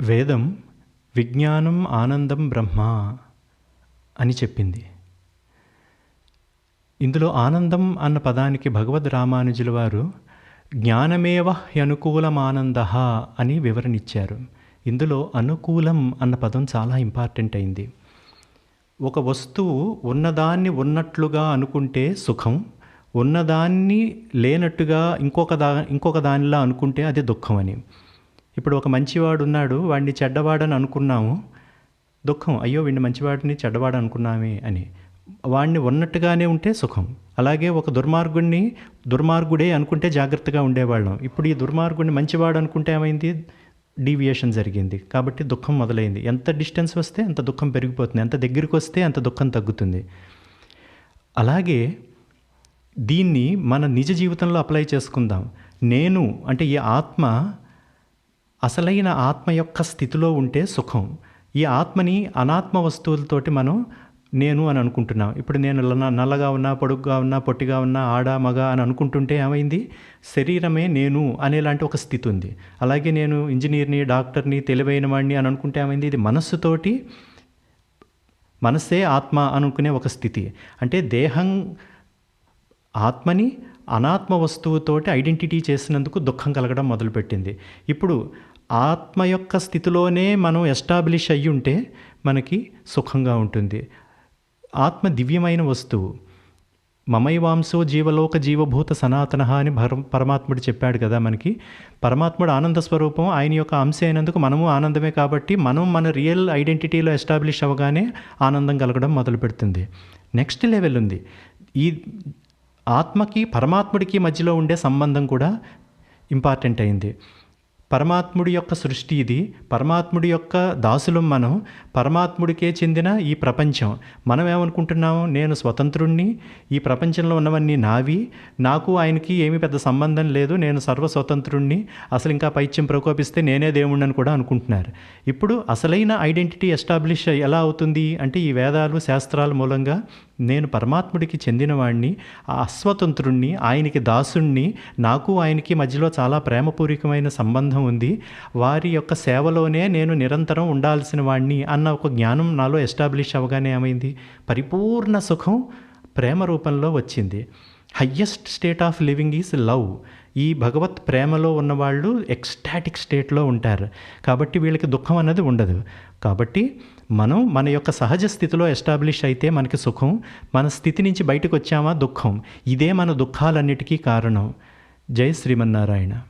వేదం విజ్ఞానం ఆనందం బ్రహ్మ అని చెప్పింది. ఇందులో ఆనందం అన్న పదానికి భగవద్ రామానుజుల వారు జ్ఞానమేవ అనుకూలమానంద అని వివరణిచ్చారు. ఇందులో అనుకూలం అన్న పదం చాలా ఇంపార్టెంట్ అయింది. ఒక వస్తువు ఉన్నదాన్ని ఉన్నట్లుగా అనుకుంటే సుఖం ఉన్నదాన్ని లేనట్టుగా ఇంకొక దా ఇంకొక దానిలా అనుకుంటే అది దుఃఖం అని ఇప్పుడు ఒక మంచివాడు ఉన్నాడు వాడిని చెడ్డవాడని అనుకున్నాము. దుఃఖం అయ్యో వీడిని మంచివాడిని చెడ్డవాడు అనుకున్నామే అని. వాడిని ఉన్నట్టుగానే ఉంటే సుఖం. అలాగే ఒక దుర్మార్గుడిని దుర్మార్గుడే అనుకుంటే జాగ్రత్తగా ఉండేవాళ్ళం. ఇప్పుడు ఈ దుర్మార్గుడిని మంచివాడు అనుకుంటే ఏమైంది? డీవియేషన్ జరిగింది. కాబట్టి దుఃఖం మొదలైంది. ఎంత డిస్టెన్స్ వస్తే అంత దుఃఖం పెరిగిపోతుంది. ఎంత దగ్గరికి వస్తే అంత దుఃఖం తగ్గుతుంది. అలాగే దీన్ని మన నిజ జీవితంలో అప్లై చేసుకుందాం. నేను అంటే ఈ ఆత్మ అసలైన ఆత్మ యొక్క స్థితిలో ఉంటే సుఖం. ఈ ఆత్మని అనాత్మ వస్తువులతోటి మనం నేను అని అనుకుంటున్నాం. ఇప్పుడు నేను నల్లగా ఉన్నా పొడుగ్గా ఉన్నా పొట్టిగా ఉన్నా ఆడ మగ అని అనుకుంటుంటే ఏమైంది? శరీరమే నేను అనేలాంటి ఒక స్థితి ఉంది. అలాగే నేను ఇంజనీర్ని డాక్టర్ని తెలివైన వాడిని అని అనుకుంటే ఏమైంది? ఇది మనస్సుతోటి మనస్సే ఆత్మ అనుకునే ఒక స్థితి. అంటే దేహం ఆత్మని అనాత్మ వస్తువుతోటి ఐడెంటిటీ చేసినందుకు దుఃఖం కలగడం మొదలుపెట్టింది. ఇప్పుడు ఆత్మ యొక్క స్థితిలోనే మనం ఎస్టాబ్లిష్ అయ్యి ఉంటే మనకి సుఖంగా ఉంటుంది. ఆత్మ దివ్యమైన వస్తువు. మమైవాంసో జీవలోక జీవభూత సనాతన అని భర పరమాత్ముడు చెప్పాడు కదా మనకి. పరమాత్ముడు ఆనంద స్వరూపం ఆయన యొక్క అంశ అయినందుకు మనము ఆనందమే కాబట్టి మనం మన రియల్ ఐడెంటిటీలో ఎస్టాబ్లిష్ అవ్వగానే ఆనందం కలగడం మొదలు పెడుతుంది నెక్స్ట్ లెవెల్ ఉంది. ఈ ఆత్మకి పరమాత్ముడికి మధ్యలో ఉండే సంబంధం కూడా ఇంపార్టెంట్ అయింది. పరమాత్ముడి యొక్క సృష్టి ఇది. పరమాత్ముడి యొక్క దాసులం మనం. పరమాత్ముడికే చెందిన ఈ ప్రపంచం. మనం ఏమనుకుంటున్నాము? నేను స్వతంత్రుణ్ణి. ఈ ప్రపంచంలో ఉన్నవన్నీ నావి. నాకు ఆయనకి ఏమీ పెద్ద సంబంధం లేదు. నేను సర్వ స్వతంత్రుణ్ణి అసలు ఇంకా పైత్యం ప్రకోపిస్తే నేనే దేవుణ్ణి కూడా అనుకుంటున్నారు. ఇప్పుడు అసలైన ఐడెంటిటీ ఎస్టాబ్లిష్ ఎలా అవుతుంది? అంటే ఈ వేదాలు శాస్త్రాల మూలంగా నేను పరమాత్ముడికి చెందినవాణ్ణి ఆ అస్వతంత్రుణ్ణి ఆయనకి దాసుణ్ణి నాకు ఆయనకి మధ్యలో చాలా ప్రేమపూరికమైన సంబంధం ఉంది. వారి యొక్క సేవలోనే నేను నిరంతరం ఉండాల్సిన వాణ్ణి అన్న ఒక జ్ఞానం నాలో ఎస్టాబ్లిష్ అవగానే ఏమైంది? పరిపూర్ణ సుఖం ప్రేమ రూపంలో వచ్చింది. Highest state of living is love. ఈ భగవత్ ప్రేమలో ఉన్నవాళ్ళు ఎక్స్టాటిక్ స్టేట్లో ఉంటారు. కాబట్టి వీళ్ళకి దుఃఖం అన్నది ఉండదు. కాబట్టి మనం మన యొక్క సహజ స్థితిలో ఎస్టాబ్లిష్ అయితే మనకి సుఖం మన స్థితి నుంచి బయటకు వచ్చామా దుఃఖం. ఇదే మన దుఃఖాలన్నిటికీ కారణం. జై శ్రీమన్నారాయణ.